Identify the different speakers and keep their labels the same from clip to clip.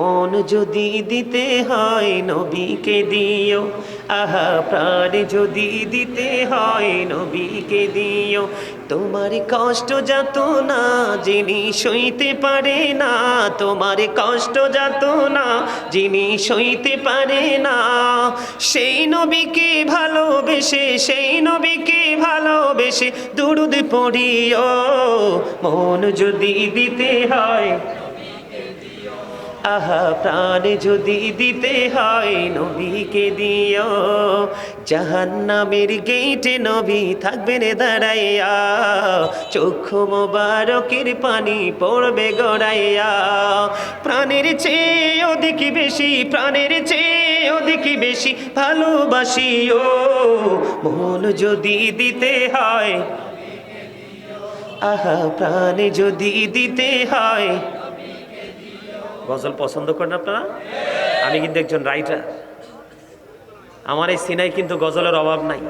Speaker 1: মন যদি দিতে হয় নবীকে দিও, আহা, প্রাণ যদি দিতে হয় নবীকে দিও। তোমার কষ্ট যাত না যিনি সইতে পারে না, তোমার কষ্ট যাত না যিনি সইতে পারে না। সেই নবীকে ভালোবেসে, সেই নবীকে ভালোবেসে দুরুদ পড়িও। মন যদি দিতে হয় আহা, প্রাণ যদি দিতে হয় নবীকে দিও। জাহান্নামের গেটে নবী থাকবেন দাঁড়াইয়া। চক্ষু মোবারকের পানি পড়বে গড়াইয়া। প্রাণের চেয়ে অধিক বেশি, প্রাণের চেয়ে অধিক বেশি ভালোবাসি ও মন যদি দিতে হয়, আহা, প্রাণ যদি দিতে হয় গজল পছন্দ করেন আপনারা? আমি কিন্তু একজন রাইটার আমার এই সিনাই কিন্তু গজলের অভাব নাই।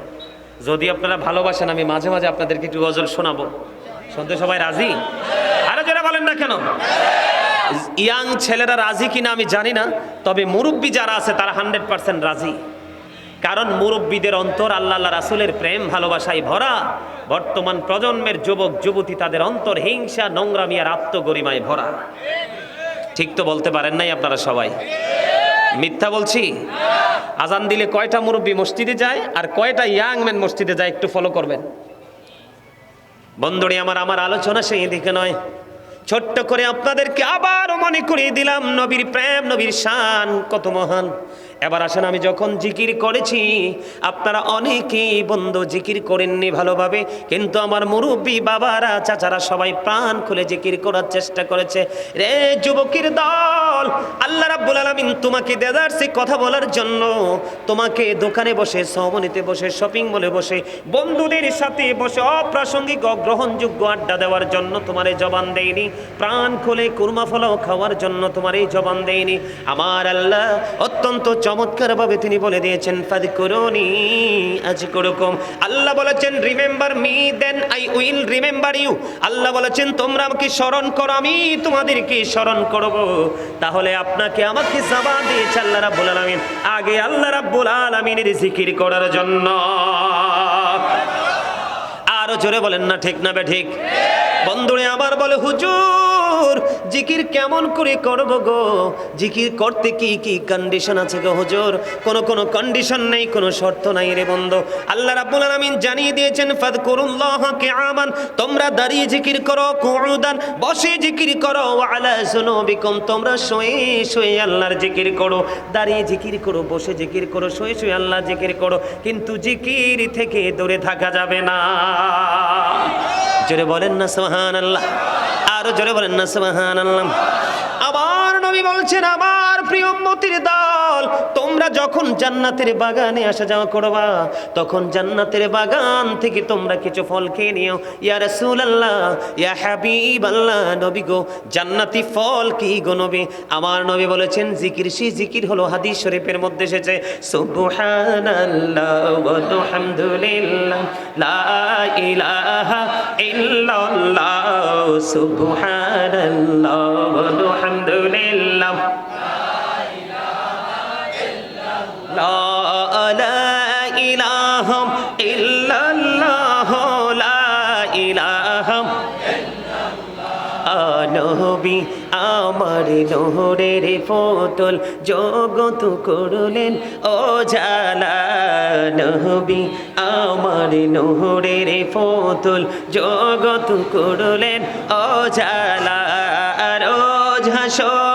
Speaker 1: যদি আপনারা ভালোবাসেন, আমি মাঝে মাঝে আপনাদেরকে একটু গজল শোনাবো। শুনতে সবাই রাজি? আরও যারা বলেন না কেন? ইয়াং ছেলেরা রাজি কিনা আমি জানি না, তবে মুরব্বী যারা আছে, তারা হান্ড্রেড পার্সেন্ট রাজি। কারণ মুরব্বীদের অন্তর আল্লাহ রাসুলের প্রেম, ভালোবাসায় ভরা। বর্তমান প্রজন্মের যুবক, যুবতী তাদের অন্তর হিংসা, নোংরামি আর আত্মগরিমায় ভরা। ঠিক তো বলতে পারেন নাই আপনারা সবাই। মিথ্যা বলছি? আজান দিলে কয়টা মুরব্বী মসজিদে যায় আর কয়টা ইয়াং ম্যান মসজিদে যায় একটু ফলো করবেন। বন্ধুরে, আমার আমার আলোচনা সেই দিকে নয়। ছোট্ট করে আপনাদেরকে আবারও মনে করিয়ে দিলাম, নবীর প্রেম, নবীর শান কত মহান। এবার আসেন, আমি যখন জিকির করেছি, আপনারা অনেকেই বন্ধু জিকির করেননি ভালোভাবে, কিন্তু আমার মুরব্বী বাবারা, চাচারা সবাই প্রাণ খুলে জিকির করার চেষ্টা করেছে। রে যুবকের দল, আল্লাহ রাব্বুল আলামিন তোমাকে দেদারসে কথা বলার জন্য, তোমাকে দোকানে বসে সহমনিতে বসে, শপিং মলে বসে, বন্ধুদের সাথে বসে অপ্রাসঙ্গিক, অগ্রহণযোগ্য আড্ডা দেওয়ার জন্য তোমার এই জবান দেয়নি। প্রাণ খুলে কুরমা ফলাও খাওয়ার জন্য তোমার এই জবান দেয়নি। আমার আল্লাহ অত্যন্ত চমৎকারভাবে তিনি বলে দিয়েছেন ফাদ করুনি আজ করকম আল্লাহ বলেছেন remember me then I will remember you Allah বলেছেন, তোমরা আমাকে স্মরণ করো, আমি তোমাদেরকে স্মরণ করব। তাহলে আপনাকে আমাকে জবান দিয়েছে আল্লাহ রাব্বুল আলামিন। আগে আল্লাহ রাব্বুল আলামিনের জিকির করার জন্য। আরও জোরে বলেন না, ঠিক না বে ঠিক? বন্ধুরে আবার বলে, হুজুর জিকির কেমন করে করব গো জিকির করতে কি কি কন্ডিশন আছে গো হুজুর? কোন কোন কন্ডিশন নেই, কোনো শর্ত নাই রে বন্ধু। আল্লাহ রাব্বুল আলামিন জানিয়ে দিয়েছেন, ফাদকুরুল্লাহ কিয়ামান তোমরা দাঁড়িয়ে জিকির করো, কুউদান বসে জিকির করো আলা সুনুবিকুম তোমরা শুয়ে শুয়ে আল্লাহর জিকির করো দাঁড়িয়ে জিকির করো বসে জিকির করো শুয়ে শুয়ে আল্লাহ জিকির করো কিন্তু জিকির থেকে দূরে থাকা যাবে না। জোরে বলেন না সোহান আল্লাহ আরও জোরে বলেন না আবার নবী বলছেন, আমার প্রিয় মতির দল, তোমরা যখন জান্নাতের বাগানে আসা যাওয়া করবা, তখন জান্নাতের বাগান থেকে তোমরা কিছু ফল খেয়ে নিও। ইয়া রাসূলুল্লাহ, ইয়া হাবিবাল্লাহ, নবী গো, জান্নাতি ফল কি গো নবী? আমার নবী বলেছেন, জিকির সেই জিকির হলো হাদিস শরীফের মধ্যে এসেছে, সুবহানাল্লাহ ওয়া আলহামদুলিল্লাহ, লা ইলাহা ইল্লাল্লাহ, সুবহানাল্লাহ ওয়া আলহামদুলিল্লাহ। لا لا إله إلا الله لا إله নবী আমার নহরের ফোতল জগত করলেন ও জালা নবী আমার নহরের ফোতল জগত করলেন ও জালা রোজ হাসরে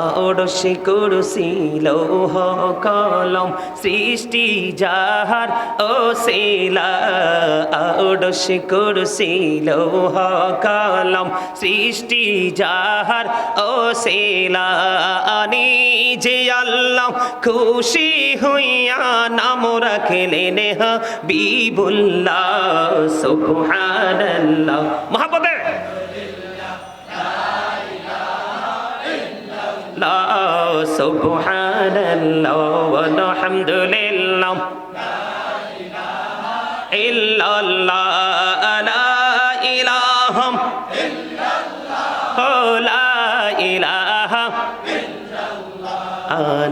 Speaker 1: আড়শে কুরসি লৌহ কলম সৃষ্টি যাহার ও শিলা। আড়শে কুরসি লৌহ কলম সৃষ্টি যাহার ও শিলা। আনি যে আল্লাহ খুশি হইয়া নাম রাখলেন হাবিবুল্লাহ সুবহানাল্লাহ। মহাপদে সুবহানাল্লাহ ওয়ালহামদুলিল্লাহ ইল্লাল্লাহ।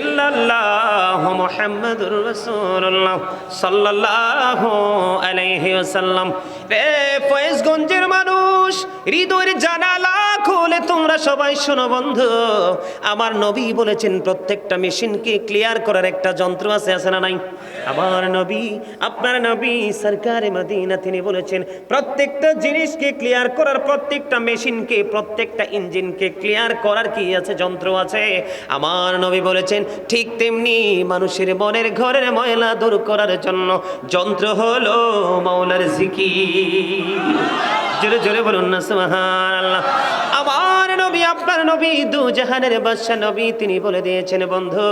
Speaker 1: ইল্লাল্লাহ মুহাম্মাদুর রাসূলুল্লাহ সাল্লাল্লাহু আলাইহি ওয়াসাল্লাম। রে ফয়েজগঞ্জের মানুষ, হৃদয়ের জানালা খুলে তোমরা সবাই শোনো বন্ধু। আমার নবী বলেছেন, প্রত্যেকটা মেশিনকে ক্লিয়ার করার একটা যন্ত্র আছে আছে না নাই? আমার নবী, আপনার নবী সরকারে মদিনা, তিনি বলেছেন, প্রত্যেকটা জিনিসকে ক্লিয়ার করার প্রত্যেকটা মেশিনকে, প্রত্যেকটা ইঞ্জিনকে ক্লিয়ার করার কি আছে, যন্ত্র আছে? আমার নবী বলেছেন, ঠিক তেমনি মানুষের মনের ঘরের ময়লা দূর করার জন্য যন্ত্র হলো মাওলার জিকির। জোরে জোরে বলুন না, সুবহানাল্লাহ। আমার নবী, আপনার নবী, দু জাহানের বাদশা নবী, তিনি বলে দিয়েছেন, বন্ধু,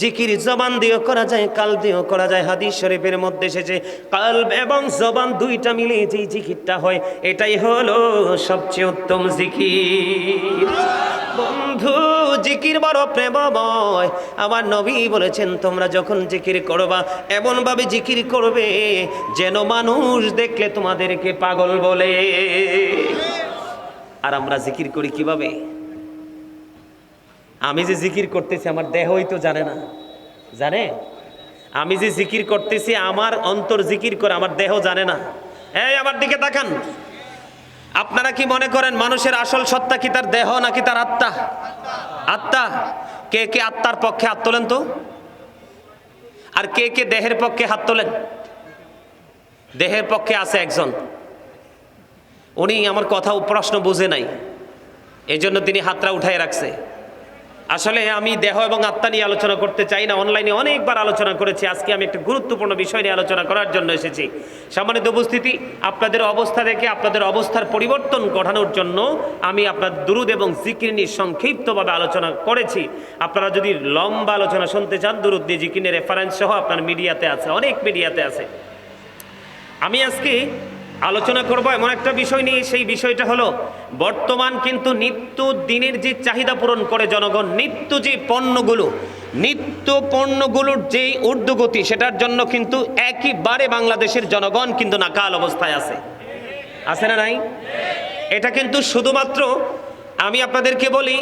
Speaker 1: জিকির জবান দিয়েও করা যায়, কাল দিয়েও করা যায়, হাদিস শরীফের মধ্যে এসেছে কাল এবং জবান দুইটা মিলে যেই জিকিরটা হয়, এটাই হলো সবচেয়ে উত্তম জিকির। বন্ধু, জিকির বড় প্রেমময়। আমার নবী বলেছেন, তোমরা যখন জিকির করবা এমন ভাবে জিকির করবে যেন মানুষ দেখলে তোমাদেরকে পাগল বলে। আর আমরা জিকির করি কীভাবে? আমি যে জিকির করতেছি, আমার দেহই তো জানে না। জানে? আমি যে জিকির করতেছি, আমার অন্তর জিকির করে আমার দেহ জানে না। এই, আমার দিকে তাকান। আপনারা কি মনে করেন মানুষের আসল সত্তা কি তার দেহ নাকি তার আত্মা? আত্মা? কে কে আত্মার পক্ষে হাত তোলেন তো? আর কে কে দেহের পক্ষে হাত তোলেন? দেহের পক্ষে আছে একজন। উনি আমার কথা প্রশ্ন বুঝে নাই। এই জন্য তিনি হাতটা উঠায় রাখছে। আসলে আমি দেহ এবং আত্মা নিয়ে আলোচনা করতে চাই না অনলাইনে অনেকবার আলোচনা করেছি, আজকে আমি একটা গুরুত্বপূর্ণ বিষয় নিয়ে আলোচনা করার জন্য এসেছি। সম্মানিত উপস্থিতি, আপনাদের অবস্থা দেখে, আপনাদের অবস্থার পরিবর্তন ঘটানোর জন্য আমি আপনার দুরুদ এবং জিকির নিয়ে সংক্ষিপ্তভাবে আলোচনা করেছি। আপনারা যদি লম্বা আলোচনা শুনতে চান, দুরুদ দিয়ে জিকিনের রেফারেন্স সহ আপনার মিডিয়াতে আছে, অনেক মিডিয়াতে আছে। আমি আজকে আলোচনা করব এমন একটা বিষয় নিয়ে। সেই বিষয়টা হলো, বর্তমান কিন্তু নিত্য দিনের যে চাহিদা পূরণ করে জনগণ, নিত্য যে পণ্যগুলো, নিত্য পণ্যগুলোর যেই ঊর্ধ্বগতি, সেটার জন্য কিন্তু একইবারে বাংলাদেশের জনগণ কিন্তু নাকাল অবস্থায় আছে। আছে না নাই? এটা কিন্তু শুধুমাত্র আমি আপনাদেরকে বলি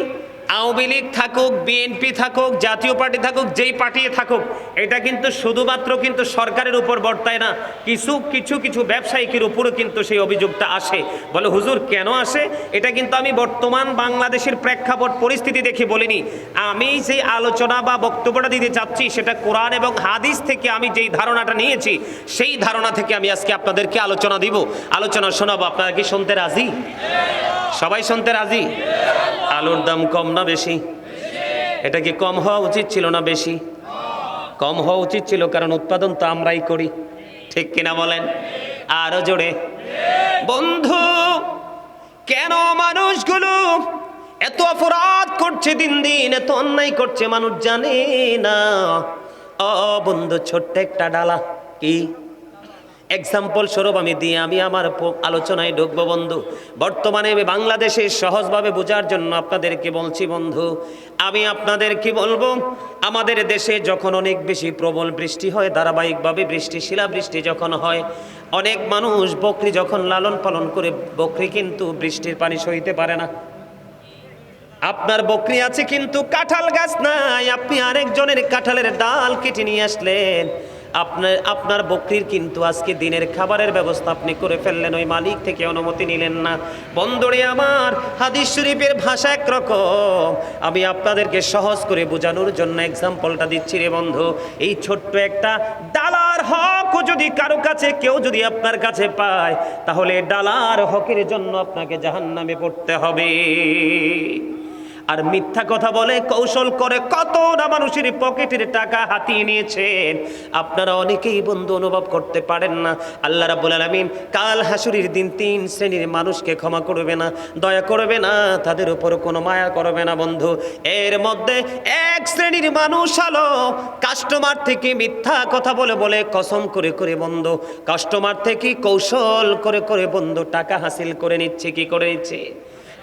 Speaker 1: আওয়ামী লীগ থাকুক বিএনপি থাকুক, জাতীয় পার্টি থাকুক, যেই পার্টি থাকুক, এটা কিন্তু শুধুমাত্র কিন্তু সরকারের উপর বর্তায় না, কিছু কিছু কিছু ব্যবসায়িকের উপরও কিন্তু সেই অভিযোগটা আসে। বলে, হুজুর, কেন আসে? এটা কিন্তু আমি বর্তমান বাংলাদেশের প্রেক্ষাপট পরিস্থিতি দেখে বলিনি। আমি যে আলোচনা বা বক্তব্যটা দিতে চাচ্ছি, সেটা কোরআন এবং হাদিস থেকে আমি যেই ধারণাটা নিয়েছি, সেই ধারণা থেকে আমি আজকে আপনাদেরকে আলোচনা দিব। আলোচনা শোনাবো। আপনারা কি শুনতে রাজি? সবাই শুনতে রাজি? আলুর দাম কম না বেশি? এটা কি কম হওয়া উচিত ছিল না বেশি? কম। হওয়া উচিত ছিল কারণ উৎপাদন তো আমরাই করি। ঠিক কিনা বলেন? আরও জোরে। বন্ধু কেন মানুষগুলো এত অপরাধ করছে দিন দিন? এত অন্যায় করছে মানুষ জানে না। ও বন্ধু ছোট্ট একটা ডালা। কি? এক্সাম্পল স্বরূপ আমি দিয়ে আমি আমার আলোচনায় ঢুকবো, বন্ধু। বর্তমানে আমি বাংলাদেশে সহজভাবে বোঝার জন্য আপনাদেরকে বলছি, বন্ধু, আমি আপনাদের কি বলব, আমাদের দেশে যখন অনেক বেশি প্রবল বৃষ্টি হয়, ধারাবাহিকভাবে বৃষ্টি, শিলাবৃষ্টি যখন হয়, অনেক মানুষ বকরি যখন লালন পালন করে, বকরি কিন্তু বৃষ্টির পানি সইতে পারে না। আপনার বকরি আছে কিন্তু কাঁঠাল গাছ নাই। আপনি আরেকজনের কাঁঠালের ডাল কেটে নিয়ে আসলেন। আপনার আপনার বকরির কিন্তু আজকে দিনের খাবারের ব্যবস্থা আপনি করে ফেললেন। ওই মালিক থেকে অনুমতি নিলেন না। বন্দরে আমার, হাদিস শরীফের ভাষা একরকম। আমি আপনাদেরকে সহজ করে বোঝানোর জন্য এক্সাম্পলটা দিচ্ছি রে বন্ধু। এই ছোট্ট একটা ডালার হক যদি কারও কাছে, কেউ যদি আপনার কাছে পায়, তাহলে ডালার হকের জন্য আপনাকে জাহান্নামে পড়তে হবে। আর মিথ্যা কথা বলে, কৌশল করে কত না মানুষের পকেটের টাকা হাতিয়ে নিয়েছেন। আপনারা অনেকেই বন্ধু অনুভব করতে পারেন না। আল্লাহ রাব্বুল আলামিন কাল হাসুরির দিন তিন শ্রেণির মানুষকে ক্ষমা করবে না, দয়া করবে না, তাদের উপর কোনো মায়া করবে না বন্ধু। এর মধ্যে এক শ্রেণির মানুষ হলো কাস্টমার থেকে মিথ্যা কথা বলে বলে কসম করে করে বন্ধু। কাস্টমার থেকে কৌশল করে করে বন্ধু টাকা হাসিল করে নিচ্ছে, কি করে নিচ্ছে?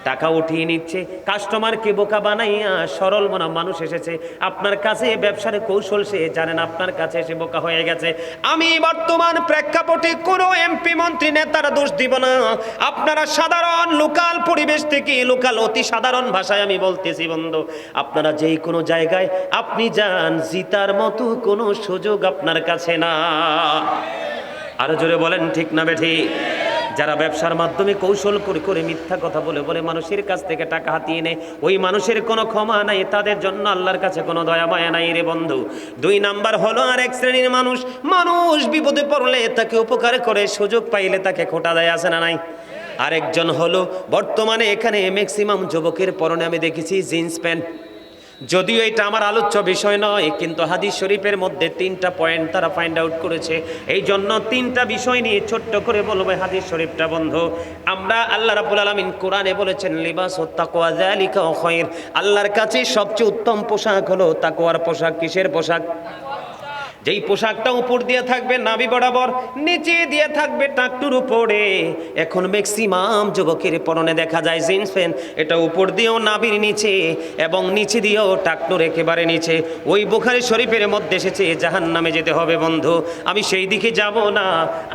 Speaker 1: টাকা উঠিয়ে নিচ্ছে, কাস্টমারকে বোকা বানাইয়া সরল মনা মানুষ এসেছে। আপনার কাছে ব্যবসার কৌশল সে জানেন, আপনার কাছে এসে বোকা হয়ে গেছে। আমি বর্তমান প্রেক্ষাপটে কোনো এমপি মন্ত্রী নেতার দোষ দিব না। আপনারা সাধারণ লোকাল পরিবেশ থেকে লোকাল অতি সাধারণ ভাষায় আমি বলতেছি, বন্ধু। আপনারা যেই কোনো জায়গায় আপনি যান, জিতার মতো কোনো সুযোগ আপনার কাছে না। আরও জোরে বলেন, ঠিক না বেঠি? যারা ব্যবসার মাধ্যমে কৌশল করে করে মিথ্যা কথা বলে বলে মানুষের কাছ থেকে টাকা হাতিয়ে নেয়, ওই মানুষের কোনো ক্ষমা নাই, তাদের জন্য আল্লাহর কাছে কোনো দয়া মায়া নাই রে বন্ধু। দুই নাম্বার হলো আর এক শ্রেণির মানুষ মানুষ বিপদে পড়লে তাকে উপকার করে, সুযোগ পাইলে তাকে খোটা দেয় আসে না নাই? আরেকজন হলো, বর্তমানে এখানে ম্যাক্সিমাম যুবকের পরনে আমি দেখেছি জিন্স প্যান্ট যদিও এটা আমার আলোচ্য বিষয় নয়, কিন্তু হাদিস শরীফের মধ্যে তিনটা পয়েন্ট তারা ফাইন্ড আউট করেছে। এই জন্য তিনটা বিষয় নিয়ে ছোট্ট করে বলবে হাদিস শরীফটা বন্ধ। আমরা আল্লাহ রাবুল আলমিন কোরআনে বলেছেন, লিবাস ও তাকোয়া জালিকা খয়ের। আল্লাহর কাছে সবচেয়ে উত্তম পোশাক হলো তাকোয়ার পোশাক। কিসের পোশাক? যেই পোশাকটা উপর দিয়ে থাকবে নাভি বরাবর, নিচে দিয়ে থাকবে টাকটুর উপরে। এখন ম্যাক্সিমাম যুবকের পরনে দেখা যায় জিন্স প্যান্ট, এটা উপর দিয়েও নাভির নিচে এবং নিচে দিয়েও টাকটুর একেবারে নিচে। ওই বুখারি শরীফের মধ্যে এসেছে জাহান নামে যেতে হবে বন্ধু। আমি সেই দিকে যাব না।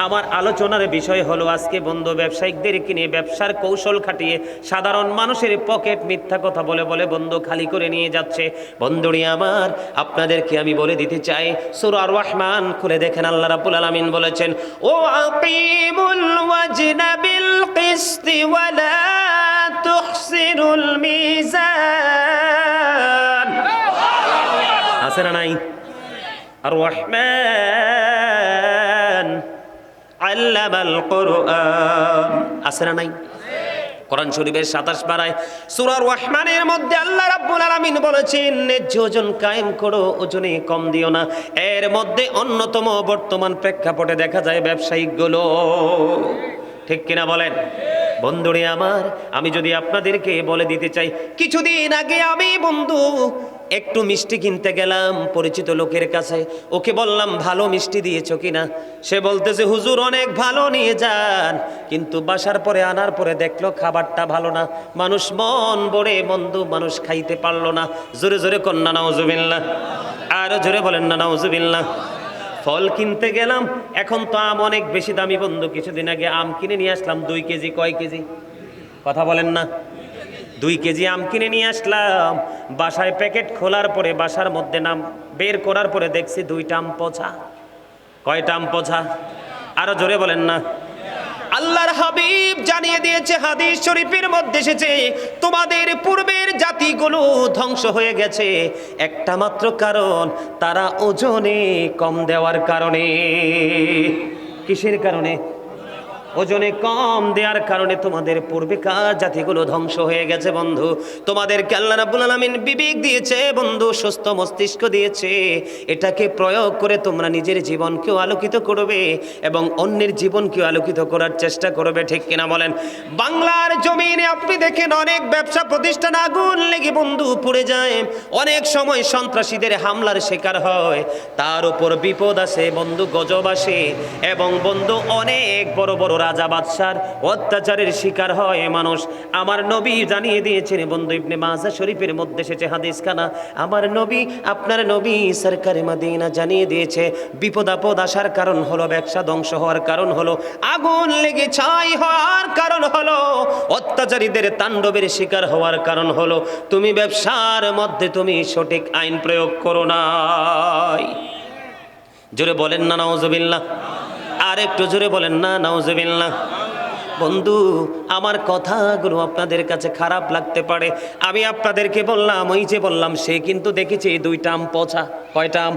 Speaker 1: আমার আলোচনার বিষয় হলো আজকে বন্ধু ব্যবসায়িকদের কিনে ব্যবসার কৌশল খাটিয়ে সাধারণ মানুষের পকেট মিথ্যা কথা বলে বলে বন্ধু খালি করে নিয়ে যাচ্ছে। বন্ধুরি আমার, আপনাদেরকে আমি বলে দিতে চাই, সুরা রহমান খুলে দেখেন, আল্লাহ রাব্বুল আলামিন বলেছেন, ও আকিমুল ওয়াজনা বিল কিসতি ওয়ালা তুহসিনুল মিজান। আছে না নাই? আর রহমান আল্লামাল কোরআন। আছে না নাই? কোরআন শরীফের সাতাশ পাড়ায় সুরার রহমানের মধ্যে আল্লাহ রাব্বুল আলামিন বলেছেন, ন্যায্য ওজন কায়েম করো, ওজনে কম দিও না। এর মধ্যে অন্যতম বর্তমান প্রেক্ষাপটে দেখা যায় ব্যবসায়িকগুলো। ঠিক কিনা বলেন? বন্ধুরে আমার, আমি যদি আপনাদেরকে বলে দিতে চাই, কিছুদিন আগে আমি বন্ধু একটু মিষ্টি কিনতে গেলাম পরিচিত লোকের কাছে। ওকে বললাম, ভালো মিষ্টি দিয়েছ কিনা? সে বলতেছে, হুজুর, অনেক ভালো নিয়ে যান। কিন্তু বাসার পরে আনার পরে দেখল, খাবারটা ভালো না। মানুষ মন বড়ে বন্ধু মানুষ খাইতে পারল না। জোরে জোরে কন্যা নাউজুবিল্লাহ আরও জোরে বলেন না নাউজুবিল্লাহ ফল কিনতে গেলাম, এখন তো আম অনেক বেশি দামি বন্ধু। কিছুদিন আগে আম কিনে নিয়ে আসলাম, দুই কেজি, কয় কেজি? কথা বলেন না। দুই কেজি আম কিনে নিয়ে আসলাম। বাসায় প্যাকেট খোলার পরে বাসার মধ্যে নাম বের করার পরে দেখছি দুইটা আম পচা। কয়টা আম পচা? আরও জোরে বলেন না। আল্লাহর হাবিব জানিয়ে দিয়েছে, হাদিস শরীফের মধ্যে এসেছে, তোমাদের পূর্বের জাতিগুলো ধ্বংস হয়ে গেছে। একটা মাত্র কারণ, তারা ওজনে কম দেওয়ার কারণে। কিসের কারণে? ওজনে কম দেওয়ার কারণে তোমাদের পূর্বেকার জাতিগুলো ধ্বংস হয়ে গেছে, বন্ধু। তোমাদের আল্লাহ রাব্বুল আলামিন বিবেক দিয়েছে, বন্ধু, সুস্থ মস্তিষ্ক দিয়েছে। এটাকে প্রয়োগ করে তোমরা নিজের জীবনকেও আলোকিত করবে এবং অন্যের জীবনকেও আলোকিত করার চেষ্টা করবে, ঠিক কিনা বলেন? বাংলার জমিনে আপনি দেখেন অনেক ব্যবসা প্রতিষ্ঠান আগুন লেগে, বন্ধু, পুড়ে যায়। অনেক সময় সন্ত্রাসীদের হামলার শিকার হয়। তার উপর বিপদ আসে, বন্ধু, গজব আসে এবং, বন্ধু, অনেক বড় বড় রাজা বাদশার অত্যাচারের শিকার হয় মানুষ। আমার নবী জানিয়ে দিয়েছেন, বন্ধু ইবনে মাজা শরীফের মধ্যে এসেছে হাদিস খানা আমার নবী, আপনার নবী সরকারে মাদিনা জানিয়ে দিয়েছে বিপদ আপদ আসার কারণ হলো, ব্যবসা ধ্বংস হওয়ার কারণ হলো, আগুন লেগে ছাই হওয়ার কারণ হলো, অত্যাচারীদের তাণ্ডবের শিকার হওয়ার কারণ হলো, তুমি ব্যবসার মধ্যে তুমি সঠিক আইন প্রয়োগ করো নাই। জোরে বলেন না, নাউজুবিল্লাহ। আর একটু জোরে বলেন, না, নাউজুবিল্লাহ। বন্ধু, আমার কথাগুলো আপনাদের কাছে খারাপ লাগতে পারে। আমি আপনাদেরকে বললাম, ওই যে বললাম, সে কিন্তু দেখেছি দুইটা আম পচা। কয়টা আম?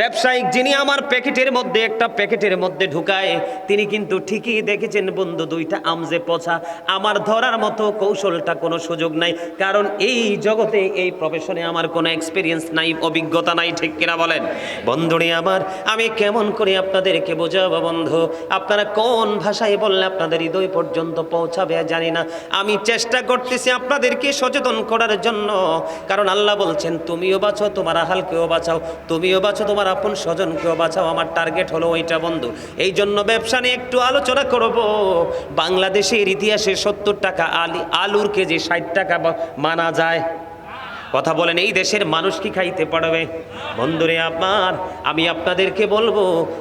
Speaker 1: ব্যবসায়িক যিনি আমার প্যাকেটের মধ্যে, একটা প্যাকেটের মধ্যে ঢুকায়, তিনি কিন্তু ঠিকই দেখেছেন বন্ধু, দুইটা আম যে পচা। আমার ধরার মতো কৌশলটা কোনো সুযোগ নাই, কারণ এই জগতে এই প্রফেশনে আমার কোনো এক্সপিরিয়েন্স নাই, অভিজ্ঞতা নাই, ঠিক কিনা বলেন? বন্ধুরে আমার, আমি কেমন করে আপনাদেরকে বোঝাবো বন্ধু? আপনারা কোন ভাষায় বললে আপনাদের হৃদয় পর্যন্ত পৌঁছাবে জানি না। আমি চেষ্টা করতেছি আপনাদেরকে সচেতন করার জন্য, কারণ আল্লাহ বলছেন, তুমিও বাঁচো, তোমার আহালকেও বাঁচাও। তুমিও বাঁচো, তোমার আপন স্বজনকেও বাঁচাও, আমার টার্গেট হলো ওইটা বন্ধু। এই জন্য ব্যবসা নিয়ে একটু আলোচনা করব। বাংলাদেশের ইতিহাসে সত্তর টাকা আলি আলুর কেজি ষাট টাকা মানা যায়। কথা বলেন, এই দেশের মানুষ কি খাইতে পারবে? বন্ধুরে আপনার আমি আপনাদেরকে বলব,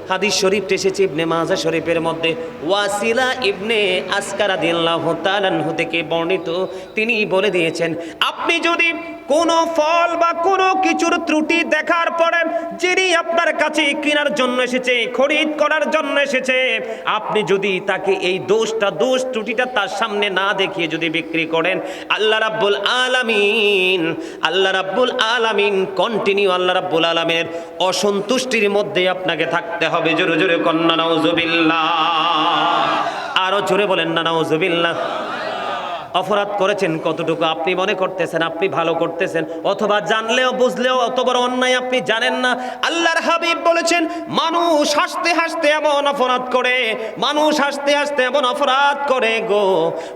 Speaker 1: হাদিস শরীফ এসেছে ইবনে মাজা শরীফের মধ্যে। ওয়াসিলা ইবনে আসকারা দিল্লাহ তালানহু থেকে বর্ণিত। তিনি বলে দিয়েছেন, আপনি যদি কোনো ফল বা কোনো কিছুর ত্রুটি দেখার পরে যিনি আপনার কাছে কেনার জন্য এসেছে, খরিদ করার জন্য এসেছে, আপনি যদি তাকে এই দোষটা, দোষ ত্রুটিটা তার সামনে না দেখিয়ে যদি বিক্রি করেন, আল্লাহ রাব্বুল আলামিন, আল্লাহ রাব্বুল আলামিন কন্টিনিউ আল্লাহ রাব্বুল আলামিনের অসন্তুষ্টির মধ্যে আপনাকে থাকতে হবে। জোরে জোরে কন্যা নাউজুবিল্লাহ আরও জোরে বলেন না নাউজুবিল্লাহ অপরাধ করেছেন, কতটুকু আপনি মনে করতেছেন, আপনি ভালো করতেছেন, অথবা জানলেও, বুঝলেও, অত বড় অন্যায় আপনি জানেন না। আল্লাহর হাবিব বলেছেন, মানুষ হাসতে হাসতে এমন অপরাধ করে, মানুষ হাসতে হাসতে এমন অপরাধ করে গো।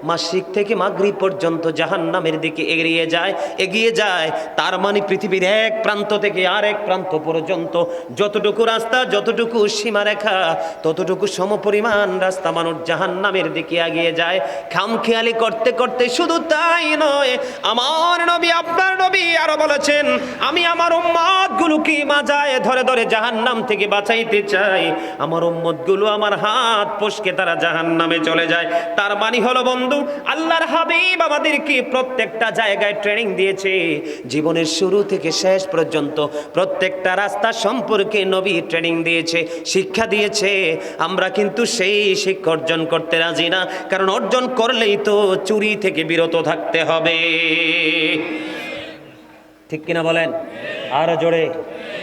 Speaker 1: মাসিক থেকে মাগরিব পর্যন্ত জাহান নামের দিকে এগিয়ে যায় এগিয়ে যায়, তার মানে পৃথিবীর এক প্রান্ত থেকে আর এক প্রান্ত পর্যন্ত। যতটুকু রাস্তা, যতটুকু সীমারেখা, ততটুকু সমপরিমাণ রাস্তা মানুষ জাহান নামের দিকে এগিয়ে যায়। খামখেয়ালি করতে করতে শুধু তাই নয়, আমার নবী, আপনার নবী আরও বলেছেন, আমি আমার উম্মত গুলোকে মাজায় ধরে ধরে জাহান্নাম থেকে বাঁচাইতে চাই। আমার উম্মতগুলো আমার হাত পশকে তারা জাহান্নামে চলে যায়। তার মানে হলো বন্ধু, আল্লাহর হাবিব আমাদেরকে প্রত্যেকটা জায়গায় ট্রেনিং দিয়েছে। জীবনের শুরু থেকে শেষ পর্যন্ত প্রত্যেকটা রাস্তা সম্পর্কে নবী ট্রেনিং দিয়েছে, শিক্ষা দিয়েছে। আমরা কিন্তু সেই শিক্ষা অর্জন করতে রাজি না, কারণ অর্জন করলেই তো চুরি থেকে বিরত থাকতে হবে। ঠিক কিনা বলেন? আরও জোরে।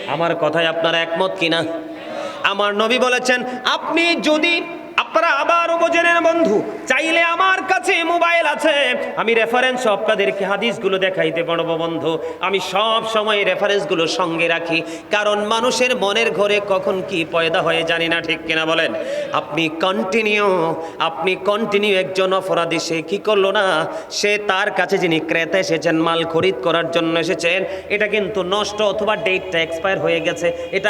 Speaker 1: আমার কথায় আপনারা একমত কিনা? আমার নবী বলেছেন, আপনি যদি আপনারা আবারও বোঝেন বন্ধু। চাইলে আমার কাছে মোবাইল আছে। আমি রেফারেন্স আপনাদেরকে হাদিসগুলো দেখাইতে পারব, বন্ধু। আমি সব সময় রেফারেন্সগুলো সঙ্গে রাখি। কারণ মানুষের মনের ঘরে কখন কি পয়দা হয়ে জানি না, ঠিক কিনা বলেন? আপনি কন্টিনিউ আপনি কন্টিনিউ একজন অপরাধী, সে কি করল না? সে তার কাছে যিনি ক্রেতা এসেছেন, মাল খরিদ করার জন্য এসেছেন, এটা কিন্তু নষ্ট অথবা ডেটটা এক্সপায়ার হয়ে গেছে। এটা